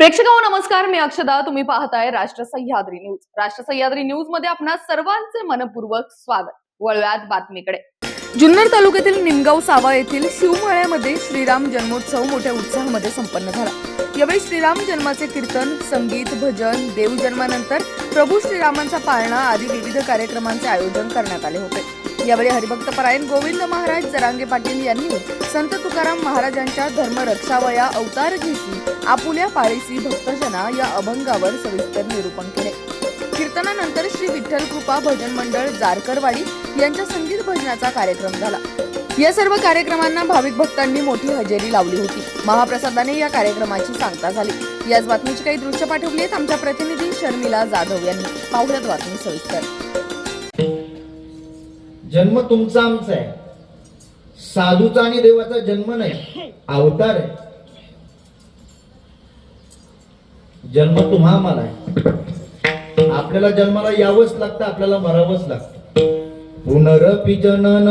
प्रेक्षकांनो नमस्कार. मी अक्षदा. तुम्ही पाहताय राष्ट्र सह्याद्री न्यूज. राष्ट्र सह्याद्री न्यूजमध्ये आपणा सर्वांचे मनपूर्वक स्वागत. वळव्यात बातमीकडे. जुन्नर तालुक्यातील निमगाव सावा येथील शिवमाळ्यामध्ये श्रीराम जन्मोत्सव मोठ्या उत्साहामध्ये संपन्न झाला. यावेळी श्रीराम जन्माचे कीर्तन संगीत भजन देवजन्मानंतर प्रभू श्रीरामांचा पाळणा आदी विविध कार्यक्रमांचे आयोजन करण्यात आले होते. यावेळी हरिभक्त परायण गोविंद महाराज जरांगे पाटील यांनी संत तुकाराम महाराजांच्या धर्म रक्षावया अवतार घेसी आपुल्या पाळीसी भक्तजना या अभंगावर सविस्तर निरूपण केले. कीर्तनानंतर श्री विठ्ठल कृपा भजन मंडळ जारकरवाडी यांच्या संगीत भजनाचा कार्यक्रम झाला. या सर्व कार्यक्रमांना भाविक भक्तांनी मोठी हजेरी लावली होती. महाप्रसादाने या कार्यक्रमाची सांगता झाली. याच बातमीची काही दृश्य पाठवली आहेत आमच्या प्रतिनिधी शर्मिला जाधव यांनी. पाहुण्यात बातमी सविस्तर. जन्म तुमचा आमचा आहे. साधूचा आणि देवाचा जन्म नाही अवतार आहे. जन्म तुम्हा मला आहे. आपल्याला जन्माला यावंच लागतं आपल्याला मरावंच लागतं. पुनरपी जनन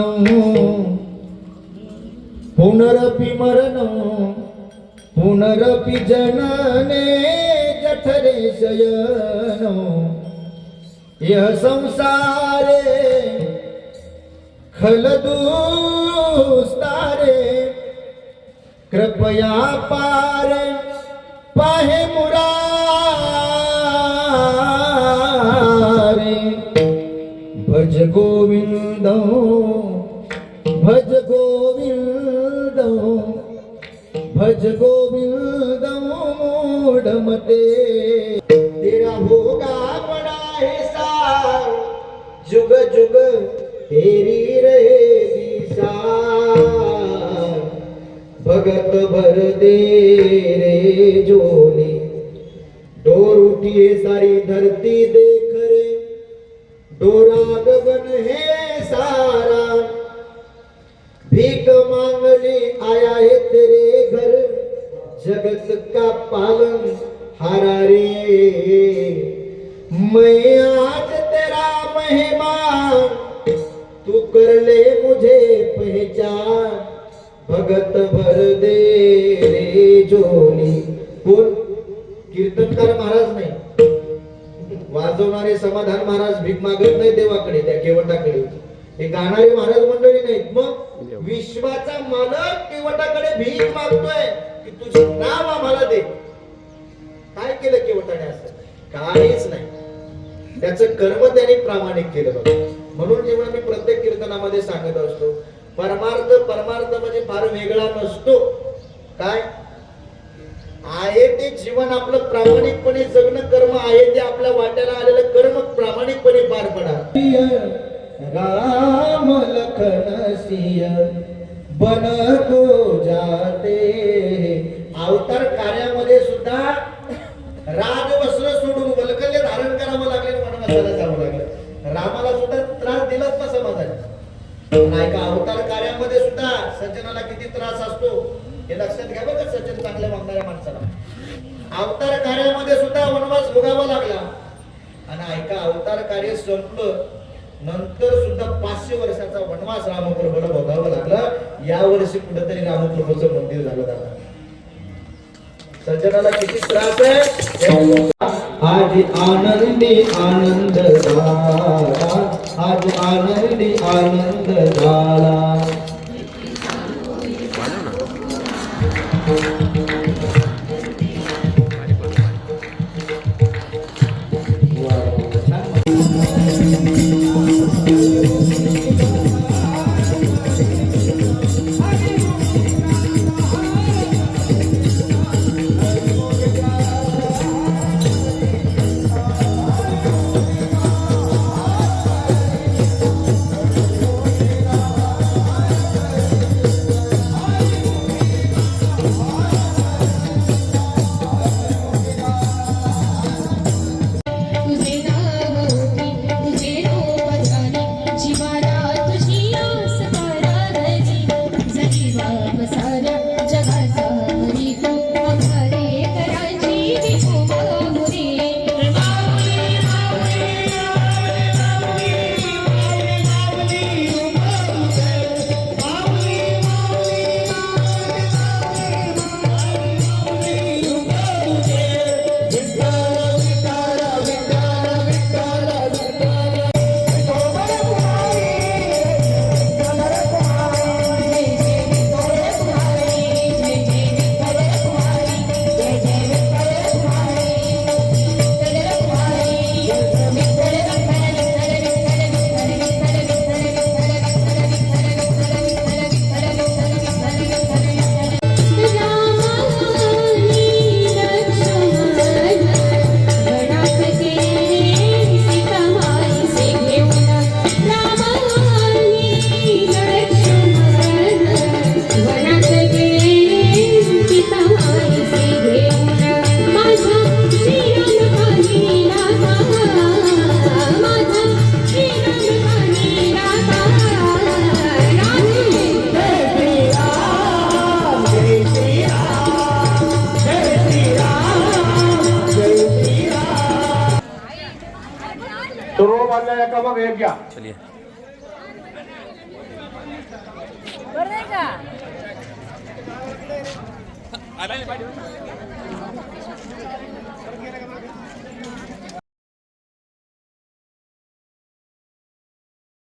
पुनरपी मरण पुनरपी जनने जठरे शयन यह संसारे खलदुस्तारे कृपया पार पाहे मुरा भज गोविंद भज गोविंद भज गोविंद मोडमते। तेरा होगा बड़ा हिसाब जुग जुग तेरी रहेगी सार भगत भर दे रे जोली डोर उठिए सारी धरती देख रे। डोरा गगन है सारा। भीख मांगने आया है तेरे घर, जगत का पालन हारा रे। मैं आज तेरा मेहमान तू कर ले मुझे पहचान। भगत भर दे रे जोली। कोण कीर्तनकार महाराज, नाही। वाजवणारे समाधान महाराज भीक मागत नाही देवाकडे त्या केवटाकडे हे गाणारे महाराज मंडळी नाहीत. मग विश्वाचा मालक केवटाकडे भीक मागतोय की तुझे नाव आम्हाला दे. काय केलं केवटाने असं? काहीच नाही. त्याचं कर्म त्याने प्रामाणिक केलं बघा. म्हणून जेव्हा मी प्रत्येक कीर्तनामध्ये सांगत असतो परमार्थ परमार्थ म्हणजे फार वेगळा नसतो. काय? आहे ते जीवन आपलं प्रामाणिकपणे जगणं कर्म आहे ते आपल्या वाट्याला आलेलं कर्म प्रामाणिकपणे पार पडा राम लखन सिय बन को जाते. अवतार कार्यामध्ये सुद्धा राजवस्त्र सोडून वल्कल्य धारण करावं लागले वनवासाला जावं लागलं. रामाला सुद्धा त्रास दिलाच ना समाजाने. नाही का? अवतार कार्यामध्ये सुद्धा सज्जनाला किती त्रास असतो? हे लक्षात घ्या बघा सचिन चांगल्या वागणाऱ्या माणसाला. अवतार कार्यामध्ये सुद्धा वनवास भोगावा लागला. आणि ऐका अवतार कार्य संपलं नंतर सुद्धा पाचशे वर्षाचा वनवास रामप्रभूला भोगावा लागला. या वर्षी कुठेतरी रामप्रभूचं मंदिर झालं दादा. सज्जनाला किती त्रास आहे? आज आनंदी आनंद झाला. आज आनंदी आनंद झाला. बांधलेल्या का बघ एक घ्या. चलिए.